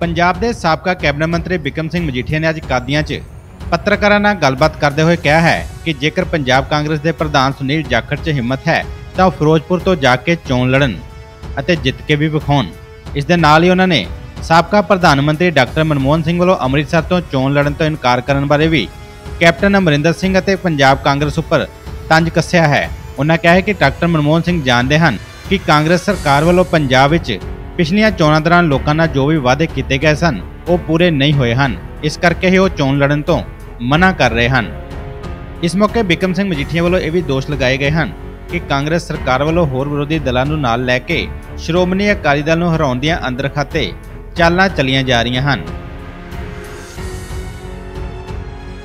ਪੰਜਾਬ ਦੇ ਸਾਬਕਾ ਕੈਬਨਿਟ ਮੰਤਰੀ ਬਿਕਮ ਸਿੰਘ ਮਜੀਠੀਆ ਨੇ ਅੱਜ ਕਾਦੀਆਂ 'ਚ ਪੱਤਰਕਾਰਾਂ ਨਾਲ ਗੱਲਬਾਤ ਕਰਦੇ ਹੋਏ ਕਿਹਾ ਹੈ ਕਿ ਜੇਕਰ ਪੰਜਾਬ ਕਾਂਗਰਸ ਦੇ ਪ੍ਰਧਾਨ ਸੁਨੀਲ ਜਾਖੜ 'ਚ ਹਿੰਮਤ ਹੈ, ਤਾਂ ਉਹ ਫਿਰੋਜ਼ਪੁਰ ਤੋਂ ਜਾ ਕੇ ਚੋਣ ਲੜਨ ਅਤੇ ਜਿੱਤ ਕੇ ਵੀ ਵਿਖਾਉਣ। ਇਸ ਦੇ ਨਾਲ ਹੀ ਉਹਨਾਂ ਨੇ ਸਾਬਕਾ ਪ੍ਰਧਾਨ ਮੰਤਰੀ ਡਾਕਟਰ ਮਨਮੋਹਨ ਸਿੰਘ ਵੱਲੋਂ ਅੰਮ੍ਰਿਤਸਰ ਤੋਂ ਚੋਣ ਲੜਨ ਤੋਂ ਇਨਕਾਰ ਕਰਨ ਬਾਰੇ ਵੀ ਕੈਪਟਨ ਅਮਰਿੰਦਰ ਸਿੰਘ ਅਤੇ ਪੰਜਾਬ ਕਾਂਗਰਸ ਉੱਪਰ ਤੰਜ ਕੱਸਿਆ ਹੈ। ਉਹਨਾਂ ਕਿਹਾ ਹੈ ਕਿ ਡਾਕਟਰ ਮਨਮੋਹਨ ਸਿੰਘ ਜਾਣਦੇ ਹਨ ਕਿ ਕਾਂਗਰਸ ਸਰਕਾਰ ਵੱਲੋਂ ਪੰਜਾਬ ਵਿੱਚ ਪਿਛਲੀਆਂ ਚੋਣਾਂ ਦੌਰਾਨ ਲੋਕਾਂ ਨਾਲ ਜੋ ਵੀ ਵਾਅਦੇ ਕੀਤੇ ਗਏ ਸਨ, ਉਹ ਪੂਰੇ ਨਹੀਂ ਹੋਏ ਹਨ। ਇਸ ਕਰਕੇ ਹੀ ਉਹ ਚੋਣ ਲੜਨ ਤੋਂ ਮਨਾ ਕਰ ਰਹੇ ਹਨ। ਇਸ ਮੌਕੇ ਬਿਕਮ ਸਿੰਘ ਮਜੀਠੀਆ ਵੱਲੋਂ ਇਹ ਵੀ ਦੋਸ਼ ਲਗਾਏ ਗਏ ਹਨ ਕਿ ਕਾਂਗਰਸ ਸਰਕਾਰ ਵੱਲੋਂ ਹੋਰ ਵਿਰੋਧੀ ਦਲਾਂ ਨੂੰ ਨਾਲ ਲੈ ਕੇ ਸ਼੍ਰੋਮਣੀ ਅਕਾਲੀ ਦਲ ਨੂੰ ਹਰਾਉਣ ਦੀਆਂ ਅੰਦਰ ਖਾਤੇ ਚਾਲਾਂ ਚੱਲੀਆਂ ਜਾ ਰਹੀਆਂ ਹਨ।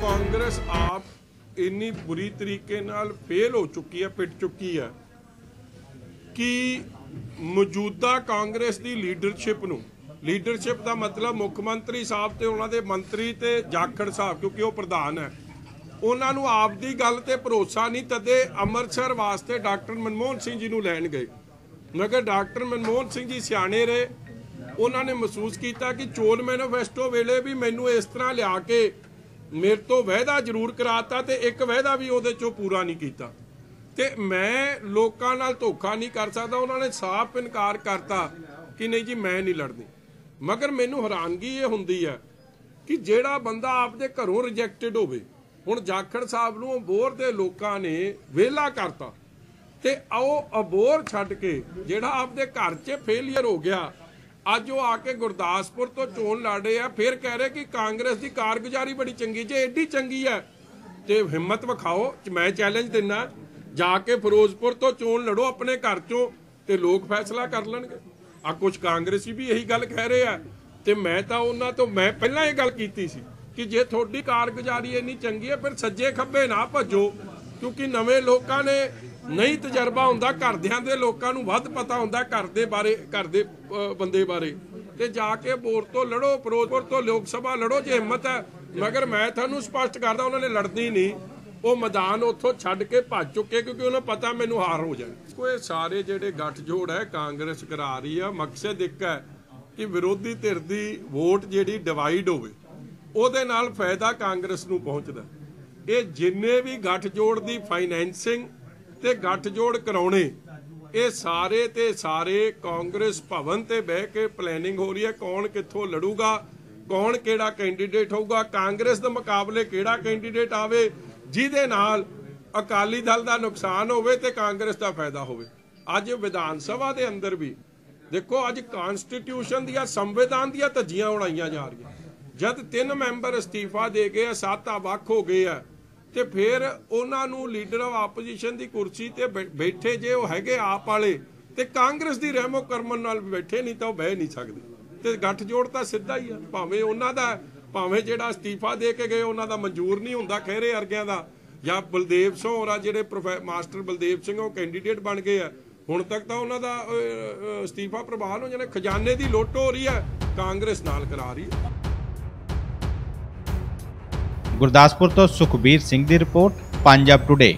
ਕਾਂਗਰਸ ਆਪ ਇੰਨੀ ਬੁਰੀ ਤਰੀਕੇ ਨਾਲ ਫੇਲ ਹੋ ਚੁੱਕੀ ਹੈ ਪਿੱਟ ਚੁੱਕੀ ਹੈ ਕਿ ਮੌਜੂਦਾ ਕਾਂਗਰਸ ਦੀ ਲੀਡਰਸ਼ਿਪ ਨੂੰ। ਲੀਡਰਸ਼ਿਪ ਦਾ ਮਤਲਬ ਮੁੱਖ ਮੰਤਰੀ ਸਾਹਿਬ ਤੇ ਉਹਨਾਂ ਦੇ ਮੰਤਰੀ ਤੇ ਜਾਖੜ ਸਾਹਿਬ, ਕਿਉਂਕਿ ਉਹ ਪ੍ਰਧਾਨ ਹੈ। ਉਹਨਾਂ ਨੂੰ ਆਪ ਦੀ ਗੱਲ ਤੇ ਭਰੋਸਾ ਨਹੀਂ, ਤਦੇ ਅੰਮ੍ਰਿਤਸਰ ਵਾਸਤੇ ਡਾਕਟਰ ਮਨਮੋਹਨ ਸਿੰਘ ਜੀ ਨੂੰ ਲੈਣ ਗਏ। ਮਗਰ ਡਾਕਟਰ ਮਨਮੋਹਨ ਸਿੰਘ ਜੀ ਸਿਆਣੇ ਰਹੇ। ਉਹਨਾਂ ਨੇ ਮਹਿਸੂਸ ਕੀਤਾ ਕਿ ਚੋਣ ਮੈਨੀਫੈਸਟੋ ਵੇਲੇ ਵੀ ਮੈਨੂੰ ਇਸ ਤਰ੍ਹਾਂ ਲਿਆ ਕੇ ਮੇਰੇ ਤੋਂ ਵਾਅਦਾ ਜ਼ਰੂਰ ਕਰਾਤਾ ਤੇ ਇੱਕ ਵਾਅਦਾ ਵੀ ਉਹਦੇ ਚੋਂ ਪੂਰਾ ਨਹੀਂ ਕੀਤਾ। ਤੇ ਮੈਂ ਲੋਕਾਂ ਨਾਲ ਧੋਖਾ ਨਹੀਂ ਕਰ ਸਕਦਾ, ਉਹਨਾਂ ਨੇ ਸਾਫ਼ ਇਨਕਾਰ ਕਰਤਾ ਕਿ ਨਹੀਂ ਜੀ, ਮੈਂ ਨਹੀਂ ਲੜਨੀ। ਮਗਰ ਮੈਨੂੰ ਹੈਰਾਨਗੀ ਇਹ ਹੁੰਦੀ ਹੈ ਕਿ ਜਿਹੜਾ ਬੰਦਾ ਆਪਦੇ ਘਰੋਂ ਰਿਜੈਕਟਡ ਹੋਵੇ, ਹੁਣ ਜਾਖੜ ਸਾਹਿਬ ਨੂੰ ਅਬੋਰ ਦੇ ਲੋਕਾਂ ਨੇ ਵਿਹਲਾ ਕਰਤਾ ਤੇ ਆਓ ਅਬੋਰ ਛੱਡ ਕੇ ਜਿਹੜਾ ਆਪਦੇ ਘਰ 'ਚ ਫੇਲਿਅਰ ਹੋ ਗਿਆ, ਅੱਜ ਉਹ ਆ ਕੇ ਗੁਰਦਾਸਪੁਰ ਤੋਂ ਚੋਣ ਲੜ ਰਹੇ ਆ, ਫਿਰ ਕਹਿ ਰਹੇ ਕਿ ਕਾਂਗਰਸ ਦੀ ਕਾਰਗੁਜ਼ਾਰੀ ਬੜੀ ਚੰਗੀ, ਜੇ ਐਡੀ ਚੰਗੀ ਹੈ, ਤੇ ਹਿੰਮਤ ਵਿਖਾਓ, ਮੈਂ ਚੈਲੰਜ ਦਿੰਨਾ। ਜਾ ਕੇ ਫਿਰੋਜ਼ਪੁਰ ਤੋਂ ਚੋਣ ਲੜੋ ਆਪਣੇ ਘਰ ਚੋਂ ਤੇ ਲੋਕ ਫੈਸਲਾ ਕਰ ਲੈਣਗੇ। ਆ ਕੁਝ ਕਾਂਗਰਸੀ ਵੀ ਇਹੀ ਗੱਲ ਕਹਿ ਰਹੇ ਆ। ਤੇ ਮੈਂ ਤਾਂ ਉਹਨਾਂ ਤੋਂ, ਮੈਂ ਪਹਿਲਾਂ ਇਹ ਗੱਲ ਕੀਤੀ ਸੀ ਕਿ ਜੇ ਤੁਹਾਡੀ ਕਾਰਗੁਜ਼ਾਰੀ ਇੰਨੀ ਚੰਗੀ ਹੈ ਫਿਰ ਸੱਜੇ ਖੱਬੇ ਨਾ ਭੱਜੋ। ਕਿਉਂਕਿ ਨਵੇਂ ਲੋਕਾਂ ਨੇ ਨਹੀਂ ਤਜਰਬਾ ਹੁੰਦਾ ਘਰਦਿਆਂ ਦੇ, ਲੋਕਾਂ ਨੂੰ ਵੱਧ ਪਤਾ ਹੁੰਦਾ ਘਰ ਦੇ ਬਾਰੇ, ਘਰ ਦੇ ਬੰਦੇ ਬਾਰੇ। ਤੇ ਜਾ ਕੇ ਬੋਰ ਤੋਂ ਲੜੋ, ਫਿਰੋਜ਼ਪੁਰ ਤੋਂ ਲੋਕ ਸਭਾ ਲੜੋ, ਜੇ ਹਿੰਮਤ ਹੈ। ਮਗਰ ਮੈਂ ਤੁਹਾਨੂੰ ਸਪਸ਼ਟ ਕਰਦਾ, ਉਹਨਾਂ ਨੇ ਲੜਨੀ ਨਹੀਂ। ਉਹ ਮੈਦਾਨ ਉੱਥੋਂ ਛੱਡ ਕੇ ਭੱਜ ਚੁੱਕੇ ਕਿਉਂਕਿ ਉਹਨਾਂ ਪਤਾ ਮੈਨੂੰ ਹਾਰ ਹੋ ਜਾਣੀ। ਕੋਈ ਸਾਰੇ ਜਿਹੜੇ ਗੱਠਜੋੜ ਹੈ, ਕਾਂਗਰਸ ਕਰਾ ਰਹੀ ਆ। ਮਕਸਦ ਇੱਕ ਹੈ ਕਿ ਵਿਰੋਧੀ ਧਿਰ ਦੀ ਵੋਟ ਜਿਹੜੀ ਡਿਵਾਈਡ ਹੋਵੇ, ਉਹਦੇ ਨਾਲ ਫਾਇਦਾ ਕਾਂਗਰਸ ਨੂੰ ਪਹੁੰਚਦਾ। ਇਹ ਜਿੰਨੇ ਵੀ ਗੱਠਜੋੜ ਦੀ ਫਾਈਨੈਂਸਿੰਗ ਤੇ ਗੱਠਜੋੜ ਕਰਾਉਣੇ, ਇਹ ਸਾਰੇ ਤੇ ਸਾਰੇ ਕਾਂਗਰਸ ਭਵਨ ਤੇ ਬਹਿ ਕੇ ਪਲੈਨਿੰਗ ਹੋ ਰਹੀ ਹੈ। ਕੌਣ ਕਿੱਥੋਂ ਲੜੂਗਾ, ਕੌਣ ਕਿਹੜਾ ਕੈਂਡੀਡੇਟ ਹੋਊਗਾ, ਕਾਂਗਰਸ ਦੇ ਮੁਕਾਬਲੇ ਕਿਹੜਾ ਕੈਂਡੀਡੇਟ ਆਵੇ ਜਿਹਦੇ ਨਾਲ ਅਕਾਲੀ ਦਲ ਦਾ ਨੁਕਸਾਨ ਹੋਵੇ ਤੇ ਕਾਂਗਰਸ ਦਾ ਫਾਇਦਾ ਹੋਵੇ। ਅੱਜ ਵਿਧਾਨ ਸਭਾ ਦੇ ਅੰਦਰ ਵੀ ਦੇਖੋ, ਅੱਜ ਕਨਸਟੀਟਿਊਸ਼ਨ ਦੀਆਂ, ਸੰਵਿਧਾਨ ਦੀਆਂ ਧੱਜੀਆਂ ਉਡਾਈਆਂ ਜਾ ਰਹੀਆਂ। ਜਦ ਤਿੰਨ ਮੈਂਬਰ ਅਸਤੀਫਾ ਦੇ ਗਏ ਆ, ਸੱਤ ਆ ਵੱਖ ਹੋ ਗਏ ਆ, ਤੇ ਫਿਰ ਉਹਨਾਂ ਨੂੰ ਲੀਡਰ ਆਫ ਆਪੋਜੀਸ਼ਨ ਦੀ ਕੁਰਸੀ ਤੇ ਬੈਠੇ ਜੇ ਉਹ ਹੈਗੇ ਆਪ ਵਾਲੇ, ਤੇ ਕਾਂਗਰਸ ਦੀ ਰਹਿਮੋ ਕਰਮਨ ਨਾਲ ਬੈਠੇ ਨਹੀਂ ਤਾਂ ਉਹ ਬਹਿ ਨਹੀਂ ਸਕਦੇ। ਤੇ ਗੱਠਜੋੜ ਤਾਂ ਸਿੱਧਾ ਹੀ ਆ, ਭਾਵੇਂ ਉਹਨਾਂ ਦਾ ਭਾਵੇਂ ਜਿਹੜਾ ਅਸਤੀਫਾ ਦੇ ਕੇ ਗਏ, ਉਹਨਾਂ ਦਾ ਮਨਜ਼ੂਰ ਨਹੀਂ ਹੁੰਦਾ ਖਹਿਰੇ ਅਰਗਿਆਂ ਦਾ। ਜਾਂ ਬਲਦੇਵ ਸਿੰਘ ਹੋਰਾਂ ਜਿਹੜੇ ਮਾਸਟਰ ਬਲਦੇਵ ਸਿੰਘ ਉਹ ਕੈਂਡੀਡੇਟ ਬਣ ਗਏ ਆ। ਹੁਣ ਤੱਕ ਤਾਂ ਉਹਨਾਂ ਦਾ ਅਸਤੀਫਾ ਪ੍ਰਭਾਵ ਹੋ ਜਾਣਾ ਖਜ਼ਾਨੇ ਦੀ ਲੁੱਟ ਹੋ ਰਹੀ ਹੈ, ਕਾਂਗਰਸ ਨਾਲ ਕਰਾ ਰਹੀ ਹੈ। ਗੁਰਦਾਸਪੁਰ ਤੋਂ ਸੁਖਬੀਰ ਸਿੰਘ ਦੀ ਰਿਪੋਰਟ, ਪੰਜਾਬ ਟੁਡੇ